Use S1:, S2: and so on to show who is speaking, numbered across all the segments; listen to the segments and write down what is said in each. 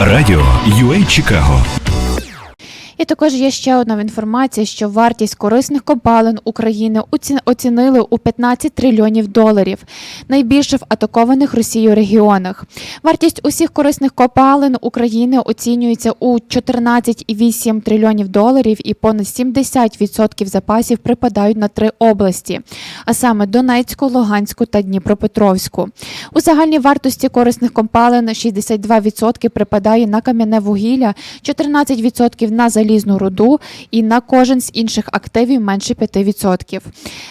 S1: Радіо UA Чикаго
S2: І також є ще одна інформація, що вартість корисних копалин України оці- оцінили у 15 трильйонів доларів, найбільше в атакованих Росією регіонах. Вартість усіх корисних копалин України оцінюється у 14,8 трильйонів доларів, і понад 70% запасів припадають на три області, а саме Донецьку, Луганську та Дніпропетровську. У загальній вартості корисних копалин 62% припадає на кам'яне вугілля, 14% на залізну руду і на кожен з інших активів менше 5%.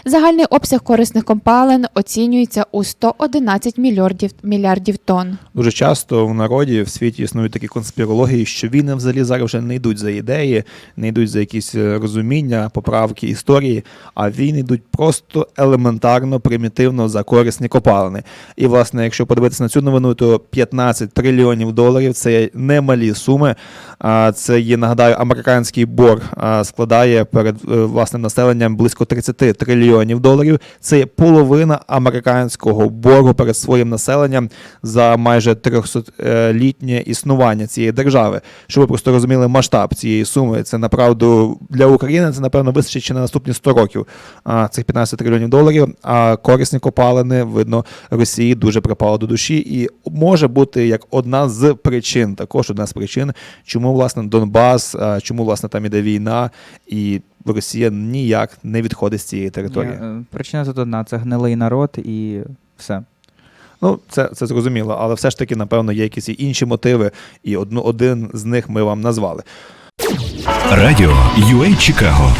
S2: Загальний обсяг корисних копалин оцінюється у 111 мільярдів, мільярдів тонн.
S3: Дуже часто в народі в світі існують такі конспірології, що війни взагалі зараз вже не йдуть за ідеї, не йдуть за якісь е, розуміння, поправки, історії, а війни йдуть просто елементарно, примітивно за корисні копалини. І, власне, якщо подивитися на цю новину, то 15 трильйонів доларів це немалі суми. А Це є, нагадаю, американський борг складає перед е, власним населенням близько 30 трильйонів доларів. Це половина американського боргу перед своїм населенням за майже 300-літнє існування цієї держави. Щоб ви просто розуміли масштаб цієї суми, це направду для України це напевно вистачить ще на наступні 100 років а, цих 15 трильйонів доларів. А корисні копалини, видно, Росії дуже припало до душі, і може бути як одна з причин, також одна з причин, чому власне Донбас, чому власне там іде війна, і Росія ніяк не відходить з цієї території.
S4: Ні, е, Причина тут одна це гнилий народ і все.
S3: Ну, це, це зрозуміло, але все ж таки, напевно, є якісь і інші мотиви, і одну, один з них ми вам назвали.
S1: Радіо UA Чикаго